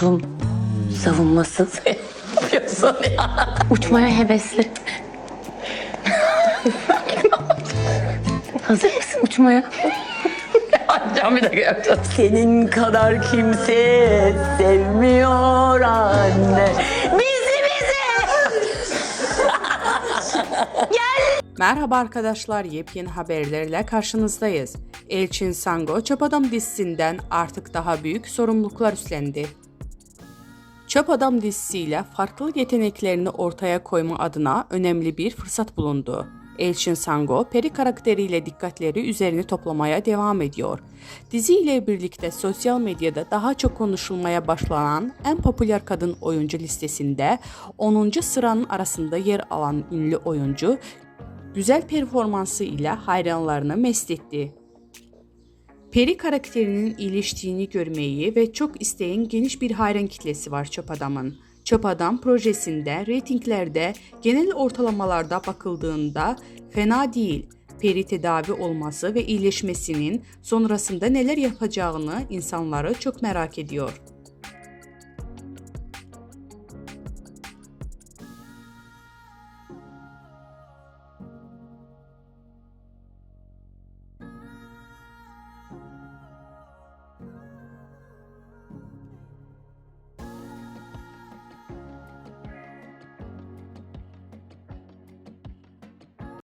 toplum savunmasız yapıyorsun ya. Uçmaya hevesli. Hazır mısın uçmaya? Dakika yapacağız. Senin kadar kimse sevmiyor anne. Bizi bizi. Merhaba arkadaşlar, yepyeni haberlerle karşınızdayız. Elçin Sango, Çöp Adam dizisinden artık daha büyük sorumluluklar üstlendi. Çöp Adam dizisiyle farklı yeteneklerini ortaya koyma adına önemli bir fırsat bulundu. Elçin Sango, Peri karakteriyle dikkatleri üzerini toplamaya devam ediyor. Dizi ile birlikte sosyal medyada daha çok konuşulmaya başlanan en popüler kadın oyuncu listesinde 10. sıranın arasında yer alan ünlü oyuncu güzel performansı ile hayranlarını mest etti. Peri karakterinin iyileştiğini görmeyi ve çok isteyen geniş bir hayran kitlesi var Çöp Adam'ın. Çöp Adam projesinde reytinglerde genel ortalamalarda bakıldığında fena değil. Peri tedavi olması ve iyileşmesinin sonrasında neler yapacağını insanları çok merak ediyor.